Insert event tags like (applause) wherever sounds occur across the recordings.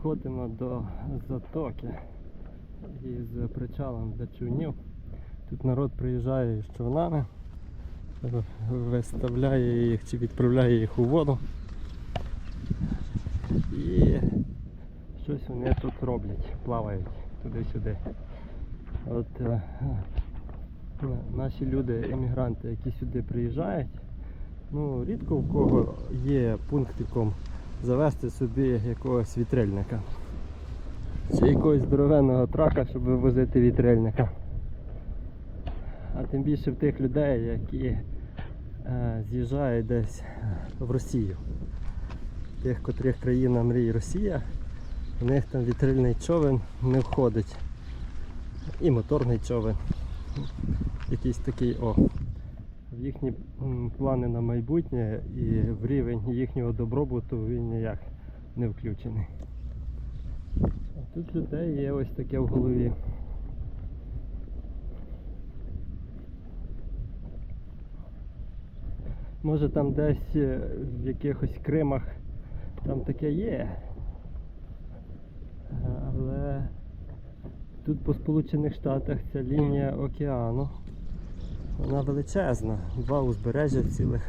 підходимо до затоки із причалом для човнів. Тут народ приїжджає з човнами, виставляє їх чи відправляє їх у воду. І щось вони тут роблять, плавають туди-сюди. От е, наші люди, емігранти, які сюди приїжджають, ну рідко в кого є пунктиком завести собі якогось вітрильника. Чи якогось здоровенного трака, щоб вивозити вітрильника. А тим більше в тих людей, які е, з'їжджають десь в Росію. Тих, котрих країна мрій Росія, у них там вітрильний човен не входить. І моторний човен. Якийсь такий о. В їхні плани на майбутнє і в рівень їхнього добробуту він ніяк не включений. А тут людей є ось таке в голові. Може там десь е, в якихось Кримах там таке є. Е, Але тут по Сполучених Штатах ця лінія океану. Вона величезна, два узбережжя цілих.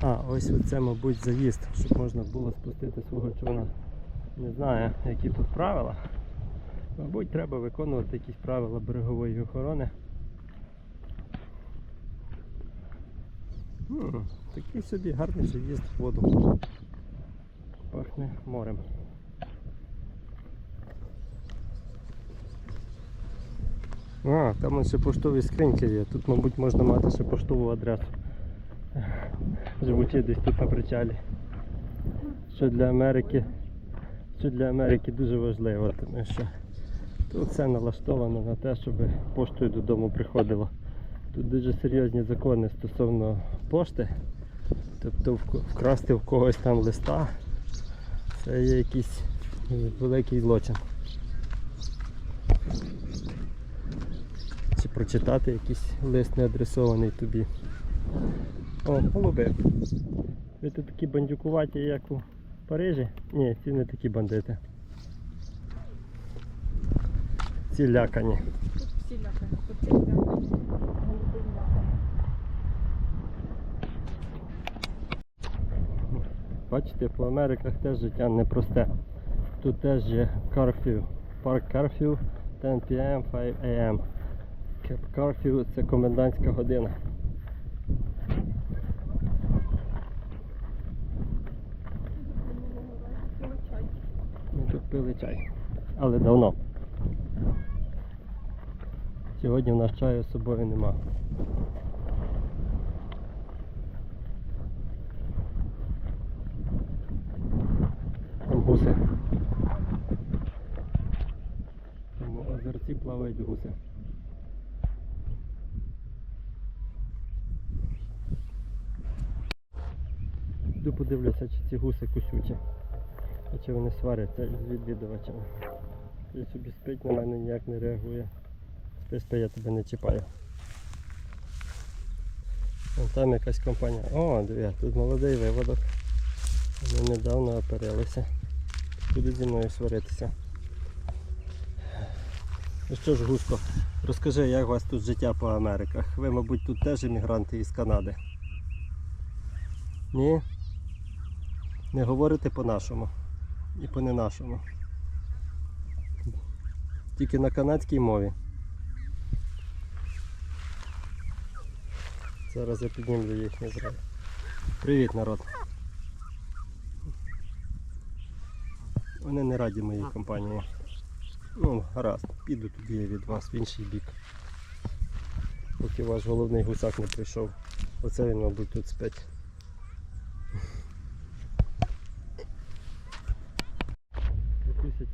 А, ось це, мабуть, заїзд, щоб можна було спустити свого човна. Не знаю, які тут правила. Мабуть, треба виконувати якісь правила берегової охорони. М, такий собі гарний заїзд в воду. Пахне морем. А, там ще поштові скриньки є. Тут, мабуть, можна мати ще поштову адресу. Живучи десь тут на причалі. Що для Америки, що для Америки дуже важливо, тому що тут все налаштовано на те, щоб поштою додому приходило. Тут дуже серйозні закони стосовно пошти. Тобто вкрасти в когось там листа це є якийсь великий злочин. Чи прочитати якийсь лист не адресований тобі. О, голуби. Ви тут такі бандюкуваті, як у Парижі? Ні, ці не такі бандити. Ці лякані. Тут всі лякані, тут всі лякані. Бачите, по Америках теж життя непросте. Тут теж є карфю. Парк карфю 10 p.m. 5 a.m. Карфю це комендантська година. Ми тут пили чай. Але давно. Сьогодні в нас чаю з собою нема. Там гуси. Там у озерці плавають гуси. Йду подивлюся, чи ці гуси кусючі. А чи вони сваряться з відвідувачами. Він собі спить, на мене ніяк не реагує. Спи, спи, я тебе не чіпаю. Вон там якась компанія. О, диви, тут молодий виводок. Вони недавно оперилися. Будуть зі мною сваритися. Ну що ж, Гуско, розкажи, як у вас тут життя по Америках? Ви, мабуть, тут теж іммігранти із Канади. Ні? Не говорите по-нашому і по не нашому. Тільки на канадській мові. Зараз я піднімлю їхнє зразу. Привіт, народ. Вони не раді моїй компанії. Ну, гаразд, піду тоді я від вас в інший бік. Поки ваш головний гусак не прийшов. Оце він, мабуть, тут спить.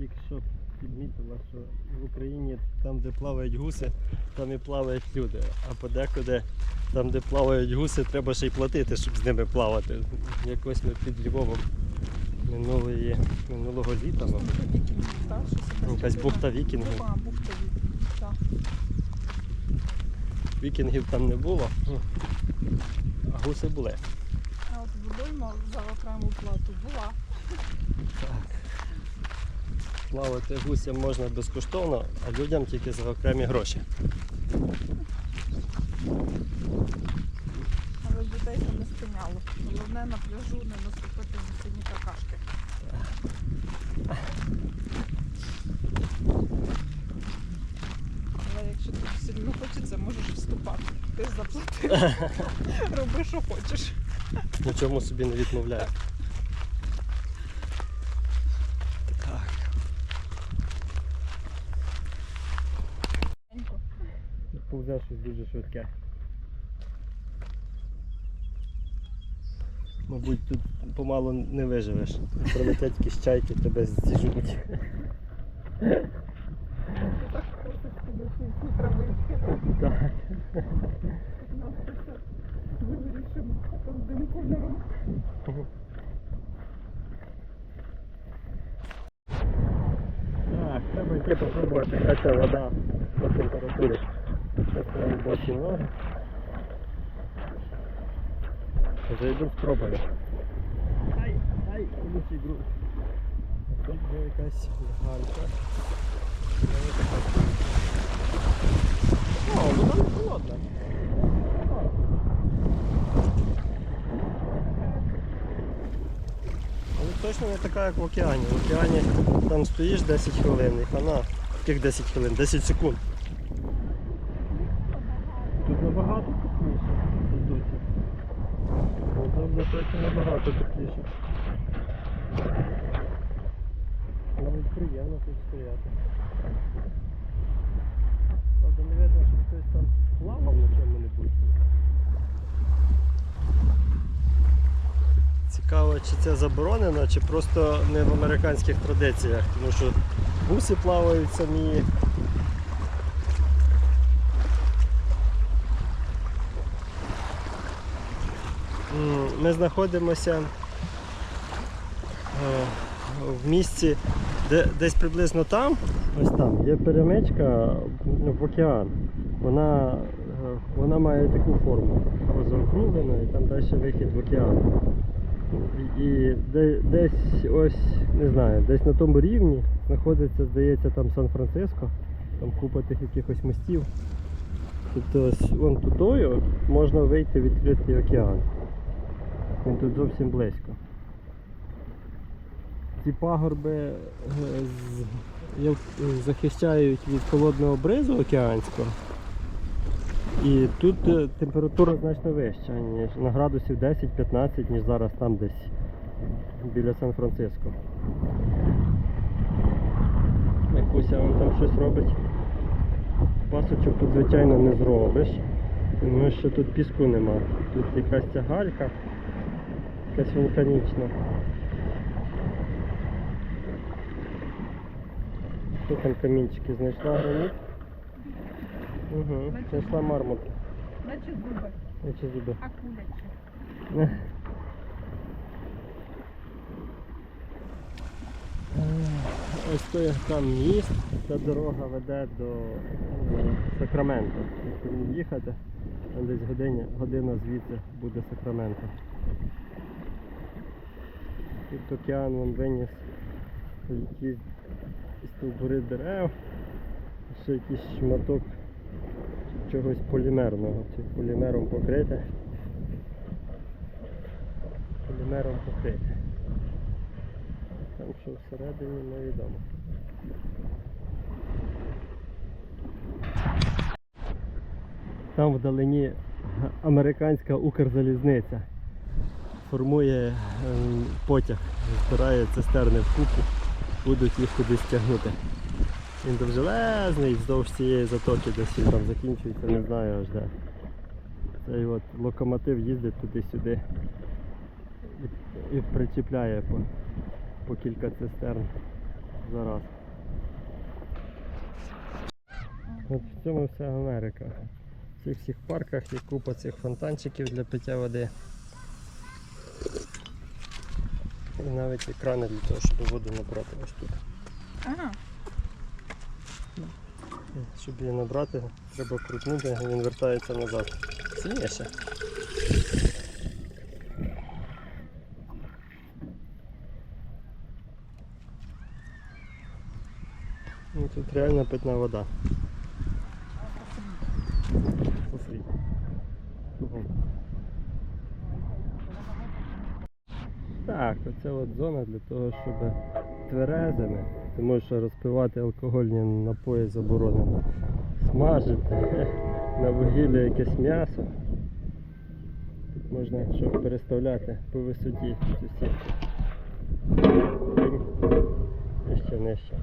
Тільки що підмітила, що в Україні там, де плавають гуси, там і плавають люди. А подекуди, там, де плавають гуси, треба ще й платити, щоб з ними плавати. Якось ми під Львовом минулої, минулого літа, мабуть. Так? Ну, Якась бухта вікінгів. Бухта вікінгів, так. Вікінгів там не було, ну, а гуси були. А от водойма за окрему плату була. Плавати гусям можна безкоштовно, а людям тільки за окремі гроші. Але дітей це не спиняло. Головне на пляжу не наступити на сині какашки. Але якщо тобі сильно хочеться, можеш вступати. Ти заплатив. (laughs) Роби, що хочеш. Нічому собі не відмовляю. Так. Повзе щось дуже швидке. Мабуть, тут помалу не виживеш. Прилетять якісь чайки, тебе зіжуть. Так. Так. Треба йти попробувати, яка вода по температурі. Це прямо босі ноги. Вже йду спробую. Ай, ай, колючий груд. Тут є якась галька. О, вода не холодна. Точно не така, як в океані. В океані там стоїш 10 хвилин і хана. Яких 10 хвилин? 10 секунд. Тут набагато тепліше. Тут. Ну, Там за точно набагато тепліше. Навіть приємно тут стояти. Правда, не видно, що хтось там плавав на чому-небудь. Цікаво, чи це заборонено, чи просто не в американських традиціях, тому що гуси плавають самі. Ми знаходимося е, в місці, де десь приблизно там, ось там, є перемичка ну, в океан. Вона, е, вона має таку форму розокруглену і там далі вихід в океан. І- І де- десь ось, не знаю, десь на тому рівні знаходиться, здається, там Сан-Франциско, там купа тих якихось мостів. Тобто вон тудою можна вийти в відкритий океан. Він тут зовсім близько. Ці пагорби е, захищають від холодного бризу океанського. І тут е, температура значно вища, ніж на градусів 10-15, ніж зараз там десь біля Сан-Франциско. Якуся вон там щось робить. Пасочок тут, звичайно, не зробиш, тому що тут піску нема. Тут якась ця галька, якась вулканічна. Що там камінчики знайшла граніт? Угу. Знайшла мармур. Наче зуби, Які зуби. а. Ось той там міст, ця дорога веде до е, Сакраменто. Якщо їхати, там десь годиня, година звідси буде Сакраменто. Тут океан вон виніс якісь стовбури дерев, ще якийсь шматок чогось полімерного, чи полімером покрите. Полімером покрите. Там що всередині невідомо. Там вдалині американська Укрзалізниця формує ем, потяг, збирає цистерни в купу, будуть їх кудись тягнути. Він довжелезний, вздовж цієї затоки десь він там закінчується, не знаю аж де. Цей от локомотив їздить туди-сюди і, і причіпляє по, по кілька цистерн за раз. От в цьому вся Америка. В цих всіх парках є купа цих фонтанчиків для пиття води. І навіть екрани для того, щоб воду набрати ось тут. Ага. Щоб її набрати, треба крутнути, і він вертається назад. Сильніше. Ну, тут реально питна вода. Оце от зона для того, щоб тверезими, тому що розпивати алкогольні напої заборонено. Смажити (laughs) на вугіллі якесь м'ясо. Тут можна щоб переставляти по висоті цю сітку. І ще нижче.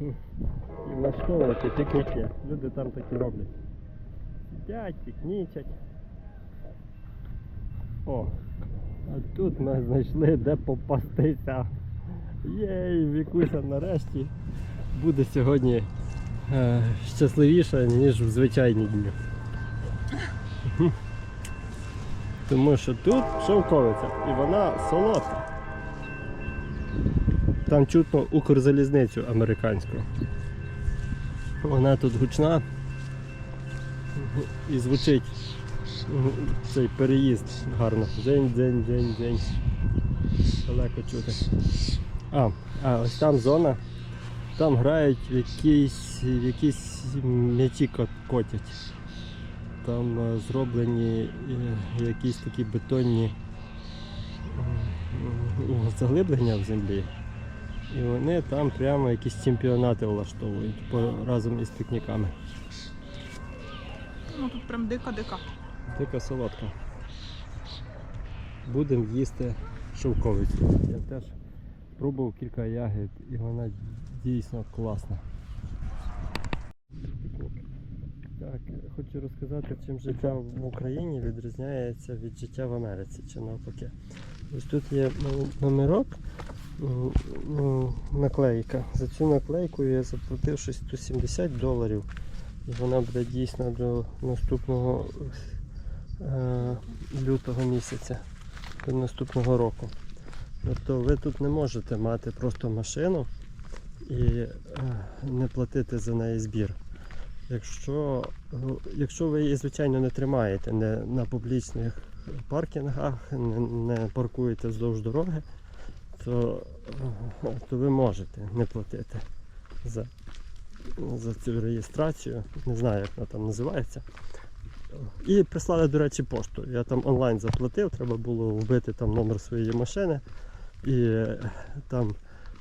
І влаштовувати пікніки. Люди там так і роблять. Сидять, пікнічать. О, а тут ми знайшли де попастися. Єй, Вікуся нарешті буде сьогодні е, щасливіша, ніж в звичайні дні. (laughs) Тому що тут шовковиця і вона солодка. Там чутно Укрзалізницю американську. Вона тут гучна і звучить цей переїзд гарно. Дзень, дзень, дзень, дзень. Далеко чути. А, а ось там зона. Там грають якісь, якісь м'ячі котять. Там е, зроблені е, якісь такі бетонні заглиблення в землі. І вони там прямо якісь чемпіонати влаштовують разом із пікніками. Ну тут прям дика-дика. Дика солодка. Будемо їсти шовковицю. Я теж пробував кілька ягід і вона дійсно класна. Так, хочу розказати, чим життя в Україні відрізняється від життя в Америці чи навпаки. Ось тут є номерок, наклейка. За цю наклейку я заплатив щось 170 доларів. І вона буде дійсна до наступного лютого місяця, до наступного року. Тобто ви тут не можете мати просто машину і е, не платити за неї збір. Якщо, якщо ви її, звичайно, не тримаєте не на публічних паркінгах, не, не паркуєте вздовж дороги, то, е, то ви можете не платити за, за цю реєстрацію. Не знаю, як вона там називається. І прислали, до речі, пошту. Я там онлайн заплатив, треба було вбити там номер своєї машини. І е, там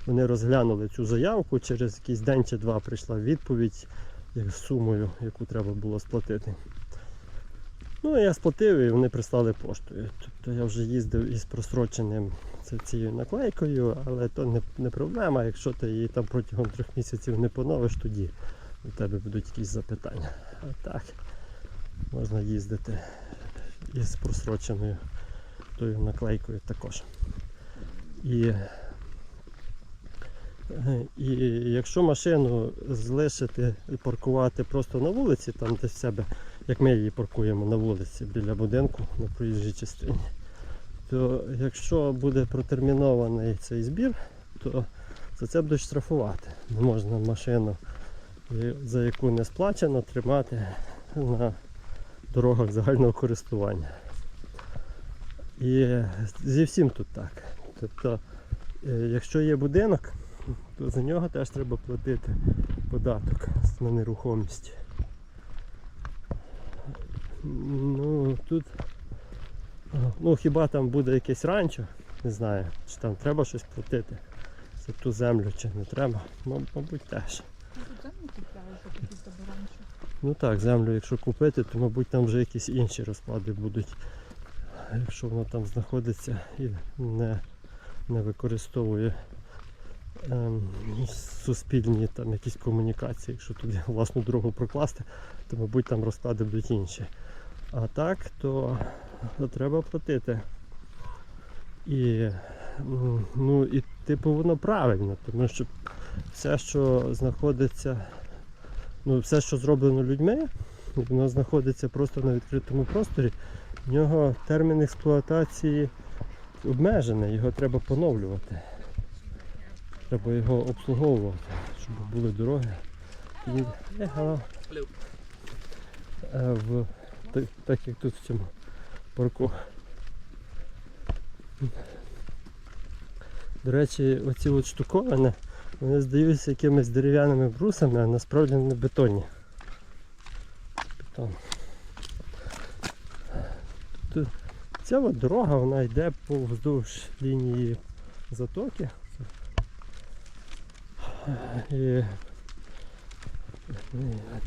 вони розглянули цю заявку, через якийсь день чи два прийшла відповідь з сумою, яку треба було сплатити. Ну, я сплатив і вони прислали поштою. Тобто я вже їздив із просроченим цією наклейкою, але то не, не проблема. Якщо ти її там протягом трьох місяців не поновиш, тоді у тебе будуть якісь запитання. А так, можна їздити із просроченою тою наклейкою також. І І якщо машину залишити і паркувати просто на вулиці, там десь в себе, як ми її паркуємо на вулиці біля будинку на проїжджій частині, то якщо буде протермінований цей збір, то за це будуть штрафувати. Не можна машину, за яку не сплачено, тримати на дорогах загального користування. І зі всім тут так. Тобто, е, якщо є будинок, то за нього теж треба платити податок на нерухомість. Ну тут ну хіба там буде якесь ранчо, не знаю, чи там треба щось платити за ту землю, чи не треба. Маб- Мабуть теж. Ну так, землю якщо купити, то мабуть там вже якісь інші розклади будуть. Якщо воно там знаходиться і не, не використовує ем, суспільні там якісь комунікації, якщо туди (laughs) власну дорогу прокласти, то мабуть там розклади будуть інші. А так, то, то треба платити. І, ну, і типу воно правильно, тому що все, що знаходиться ну, все, що зроблено людьми, воно знаходиться просто на відкритому просторі. В нього термін експлуатації обмежений, його треба поновлювати. Треба його обслуговувати, щоб були дороги. І, е. В, так, так як тут в цьому парку. До речі, оці от штуковини, Вони здаються якимись дерев'яними брусами, а насправді вони бетонні. Бетон. Тут ця от дорога вона йде повздовж лінії затоки. І,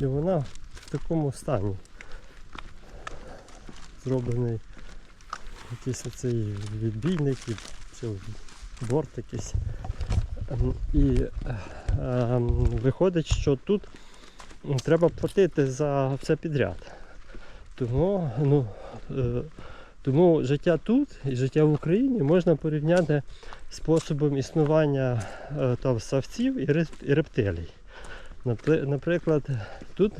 і вона в такому стані. Зроблений якийсь оцей відбійник, чи борт якийсь. І е, ем, виходить, що тут треба платити за все підряд. Тому, ну, е, тому життя тут і життя в Україні можна порівняти з способом існування е, там, савців і реп- і рептилій. Наприклад, тут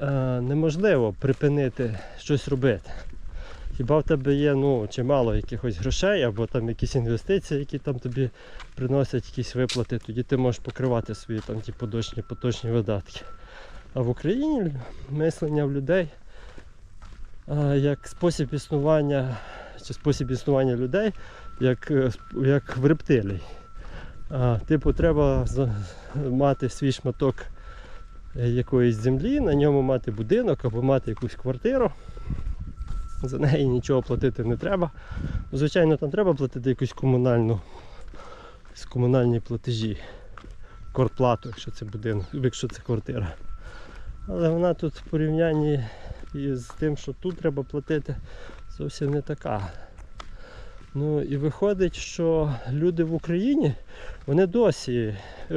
е, неможливо припинити щось робити. Хіба в тебе є ну, чимало якихось грошей або там якісь інвестиції, які там тобі приносять якісь виплати, тоді ти можеш покривати свої там ті поточні, поточні видатки. А в Україні мислення в людей е, як спосіб існування, чи спосіб існування людей, як, е, як в рептилій. Типу, треба мати свій шматок е, якоїсь землі, на ньому мати будинок або мати якусь квартиру. За неї нічого платити не треба. Звичайно, там треба платити якусь комунальну, комунальні платежі, квартплату, якщо це будинок, якщо це квартира. Але вона тут в порівнянні із тим, що тут треба платити, зовсім не така. Ну і виходить, що люди в Україні вони досі е,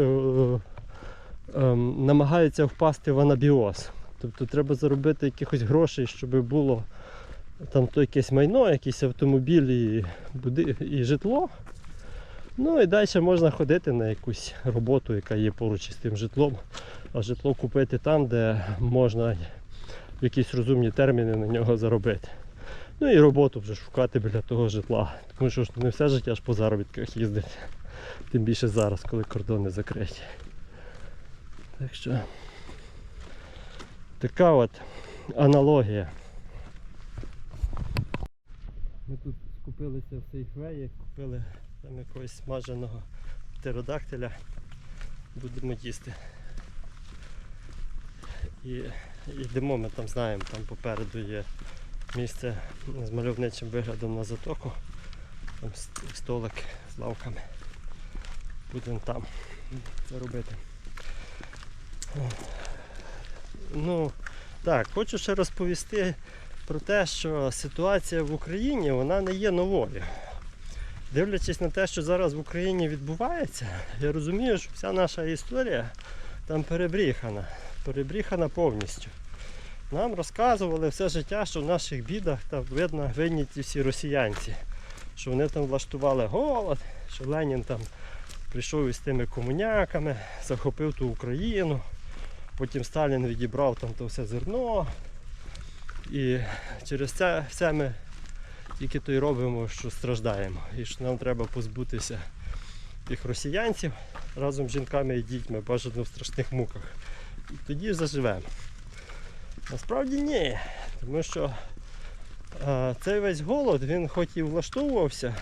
е, намагаються впасти в анабіоз. Тобто треба заробити якихось грошей, щоб було там то якесь майно, якісь автомобілі і, буди... і житло. Ну і далі можна ходити на якусь роботу, яка є поруч із тим житлом, а житло купити там, де можна в якісь розумні терміни на нього заробити. Ну і роботу вже шукати біля того житла. Тому що не все життя ж по заробітках їздити. Тим більше зараз, коли кордони закриті. Так що така от аналогія. Ми тут скупилися в сейфвеї, купили там якогось смаженого птеродактиля. Будемо їсти. І йдемо, ми там знаємо, там попереду є місце з мальовничим виглядом на затоку. Там столик з лавками. Будемо там це робити. Ну, так, хочу ще розповісти про те, що ситуація в Україні вона не є новою. Дивлячись на те, що зараз в Україні відбувається, я розумію, що вся наша історія там перебріхана, перебріхана повністю. Нам розказували все життя, що в наших бідах там видно винні ті всі росіянці, що вони там влаштували голод, що Ленін там прийшов із тими комуняками, захопив ту Україну, потім Сталін відібрав там то все зерно. І через це все ми тільки то й робимо, що страждаємо. І що нам треба позбутися тих росіянців разом з жінками і дітьми, бажано в страшних муках. І тоді заживемо. Насправді ні. Тому що а, цей весь голод, він хоч і влаштовувався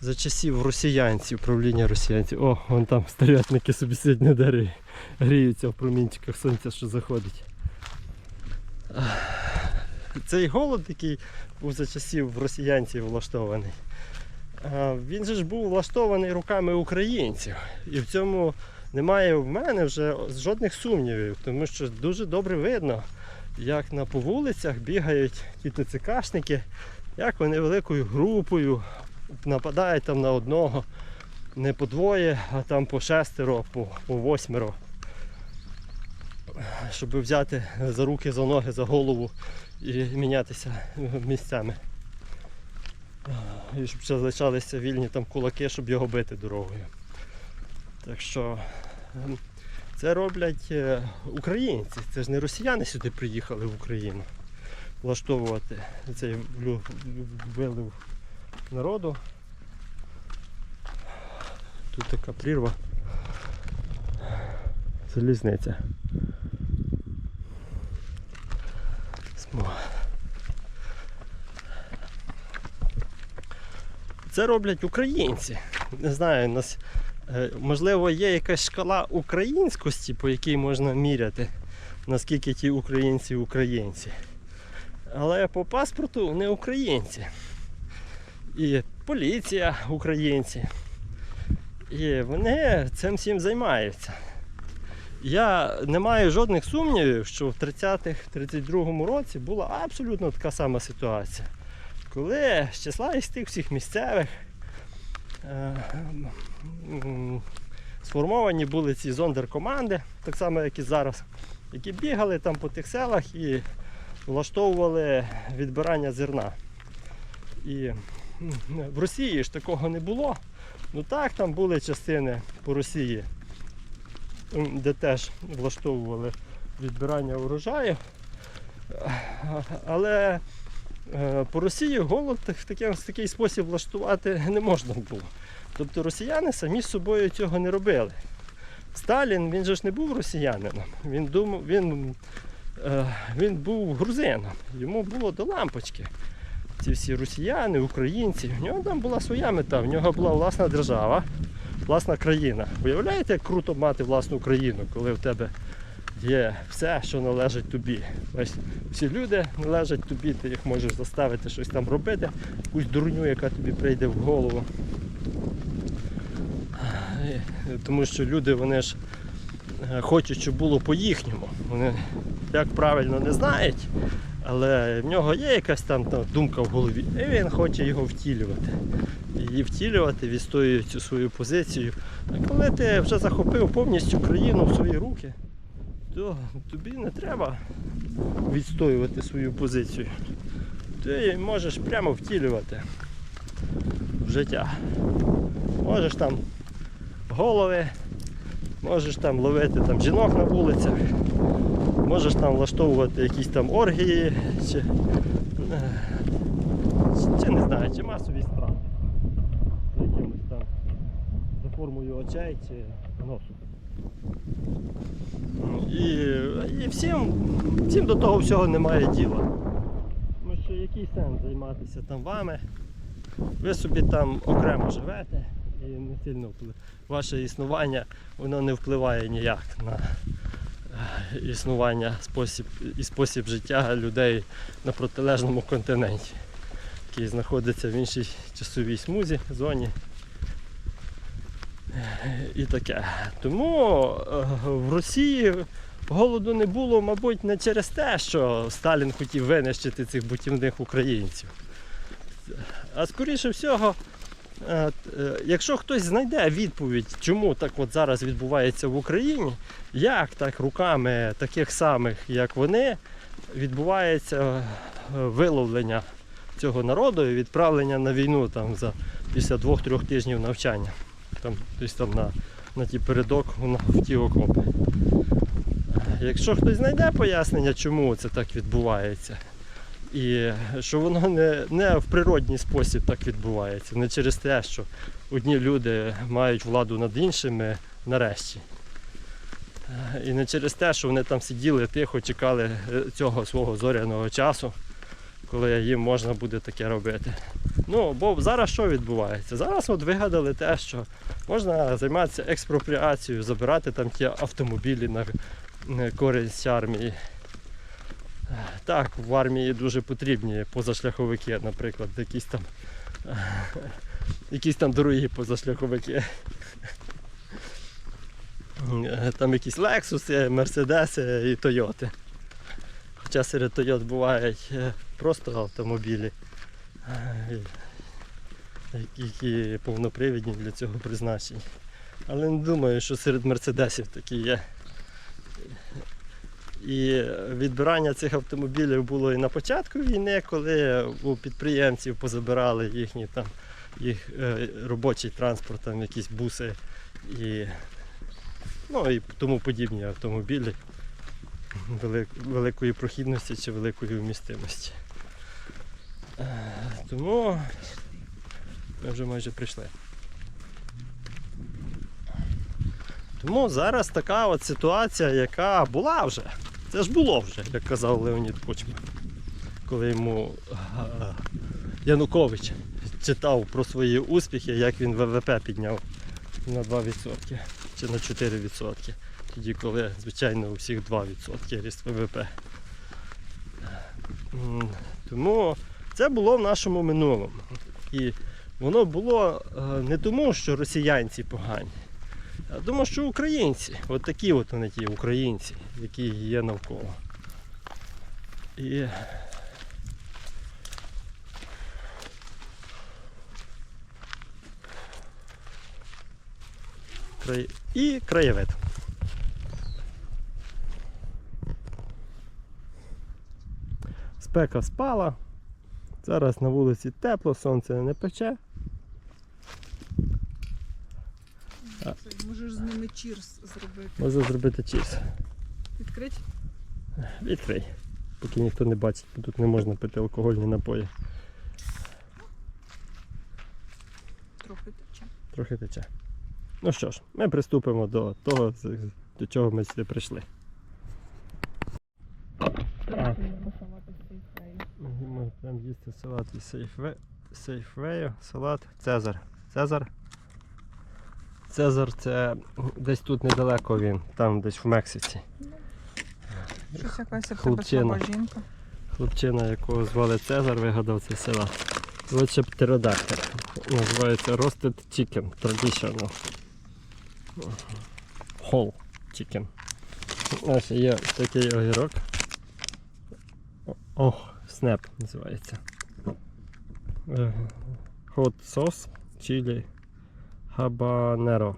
за часів росіянців, правління росіянців. О, вон там стерятники собі сидять на дереві, гріються в промінчиках сонця, що заходить. Цей голод, який був за часів росіянців влаштований, він же ж був влаштований руками українців. І в цьому немає в мене вже жодних сумнівів, тому що дуже добре видно, як на по вулицях бігають ті ТЦКшники, як вони великою групою нападають там на одного, не по двоє, а там по шестеро, по, по восьмеро. Щоб взяти за руки, за ноги, за голову і мінятися місцями. І щоб залишалися вільні там кулаки, щоб його бити дорогою. Так що ем, це роблять е, українці. Це ж не росіяни сюди приїхали в Україну влаштовувати цей вилив народу. Тут така прірва. Залізниця. Це роблять українці. Не знаю, нас Е, Можливо, є якась шкала українськості, по якій можна міряти, наскільки ті українці українці. Але по паспорту вони українці. І поліція українці. І вони цим всім займаються. Я не маю жодних сумнівів, що в 30-32 році була абсолютно така сама ситуація. Коли з числа із тих всіх місцевих е, сформовані були ці зондеркоманди, так само як і зараз, які бігали там по тих селах і влаштовували відбирання зерна. І в Росії ж такого не було. Ну так, там були частини по Росії, де теж влаштовували відбирання урожаю. Але е, по Росії голод в такий, в такий спосіб влаштувати не можна було. Тобто росіяни самі з собою цього не робили. Сталін він же ж не був росіянином, він думав, він, е, він був грузином. Йому було до лампочки. Ці всі росіяни, українці. В нього там була своя мета, в нього була власна держава, власна країна. Уявляєте, як круто мати власну країну, коли в тебе є все, що належить тобі. Ось всі люди належать тобі, ти їх можеш заставити щось там робити, якусь дурню, яка тобі прийде в голову. Тому що люди вони ж е, хочуть, щоб було по-їхньому. Вони як правильно не знають, але в нього є якась там думка в голові, і він хоче його втілювати. І втілювати, відстоює цю свою позицію. А коли ти вже захопив повністю країну в свої руки, то тобі не треба відстоювати свою позицію. Ти можеш прямо втілювати в життя. Можеш там голови, можеш там ловити там жінок на вулицях, можеш там влаштовувати якісь там оргії, чи, е, чи, не знаю, чи масові страти. За якимось там за формою очей чи носу. І, і всім, всім до того всього немає діла. Тому що який сенс займатися там вами? Ви собі там окремо живете і не сильно впли- ваше існування воно не впливає ніяк на існування спосіб, і спосіб життя людей на протилежному континенті, який знаходиться в іншій часовій смузі, зоні. І таке. Тому е, в Росії голоду не було, мабуть, не через те, що Сталін хотів винищити цих бутівних українців. А скоріше всього, якщо хтось знайде відповідь, чому так от зараз відбувається в Україні, як так руками таких самих, як вони, відбувається е, виловлення цього народу і відправлення на війну там, за, після двох-трьох тижнів навчання. Там, десь там на, на ті передок в ті окопи. Якщо хтось знайде пояснення, чому це так відбувається, і що воно не, не в природній спосіб так відбувається, не через те, що одні люди мають владу над іншими нарешті. Е, І не через те, що вони там сиділи тихо, чекали е, цього свого зоряного часу, коли їм можна буде таке робити. Ну, бо зараз що відбувається? Зараз от вигадали те, що можна займатися експропріацією, забирати там ті автомобілі на на користь армії. Так, в армії дуже потрібні позашляховики, наприклад, якісь там якісь там дорогі позашляховики. Там якісь Лексуси, Мерседеси і Тойоти. Хоча серед Тойот бувають е, просто автомобілі, е, які повнопривідні для цього призначені. Але не думаю, що серед мерседесів такі є. І відбирання цих автомобілів було і на початку війни, коли у підприємців позабирали їхні там їх е, робочий транспорт, там якісь буси і, ну, і тому подібні автомобілі великої прохідності чи великої вмістимості. Е, Тому ми вже майже прийшли. Тому зараз така от ситуація, яка була вже. Це ж було вже, як казав Леонід Кучма, коли йому Янукович читав про свої успіхи, як він ВВП підняв на 2% чи на 4%. Тоді, коли, звичайно, у всіх 2% ріст ВВП. Тому це було в нашому минулому. І воно було е, не тому, що росіянці погані, а тому, що українці, от такі от вони ті українці, які є навколо. І І краєвид. Спека спала. Зараз на вулиці тепло, сонце не пече. Можеш з ними чірс зробити. Можна зробити чіз. Відкрить? Відкрий. Поки ніхто не бачить, бо тут не можна пити алкогольні напої. Трохи тече. Трохи тече. Ну що ж, ми приступимо до того, до чого ми сюди прийшли. А. Ми будемо їсти салат із сейфве... сейфвею, салат Цезар. Цезар. Цезар це десь тут недалеко він, там десь в Мексиці. Щось якась Хлопчина. жінка. Хлопчина, якого звали Цезар, вигадав цей салат. Лучше птеродактиль. Називається Roasted Chicken Traditional. Whole Chicken. Ось є такий огірок. Ох, Snap називається. Е, Hot sauce, chili, habanero.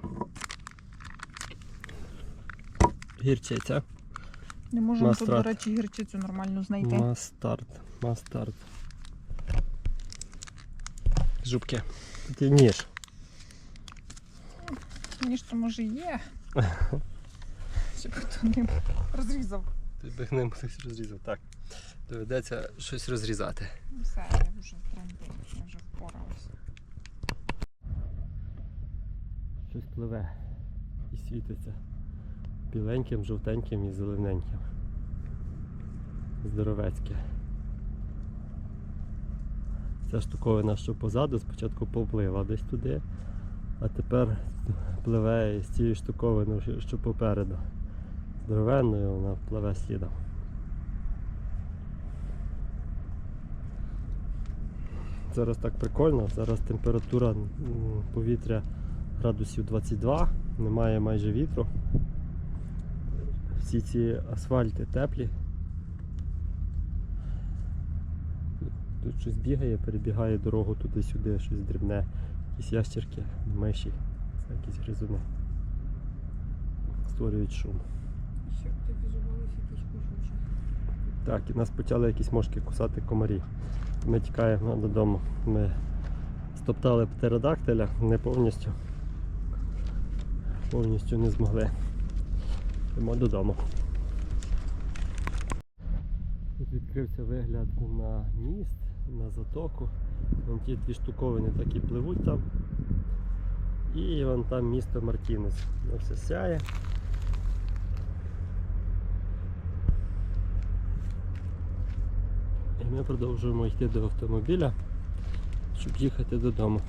Гірчиця. Не можемо тут, до речі, гірчицю нормально знайти. Мастард. Мастард. Жубки. Тут є ніж. Ніж то може є. (laughs) Щоб хто ним розрізав. Ти би ним хтось розрізав. Так. Доведеться щось розрізати. Ну, Все, я вже тренди, я вже впоралась. Щось пливе і світиться. Біленьким, жовтеньким і зелененьким. Здоровецьке. Ця штуковина, що позаду, спочатку поплила десь туди, а тепер пливе з цією штуковиною, що попереду. Здоровенною вона пливе слідом. Зараз так прикольно, зараз температура повітря градусів 22, немає майже вітру. Всі ці асфальти теплі. Тут, щось бігає, перебігає дорогу туди-сюди, щось дрібне, якісь ящерки, миші, це якісь гризуни. Створюють шум. Ще активізувалися якісь кусочки. Так, і нас почали якісь мошки кусати комарі. Ми тікаємо додому. Ми стоптали птеродактиля не повністю. Повністю не змогли. Йдемо додому. Тут відкрився вигляд на міст, на затоку. Вон ті дві штуковини так і пливуть там. І вон там місто Мартінес. Воно все сяє. І ми продовжуємо йти до автомобіля, щоб їхати додому.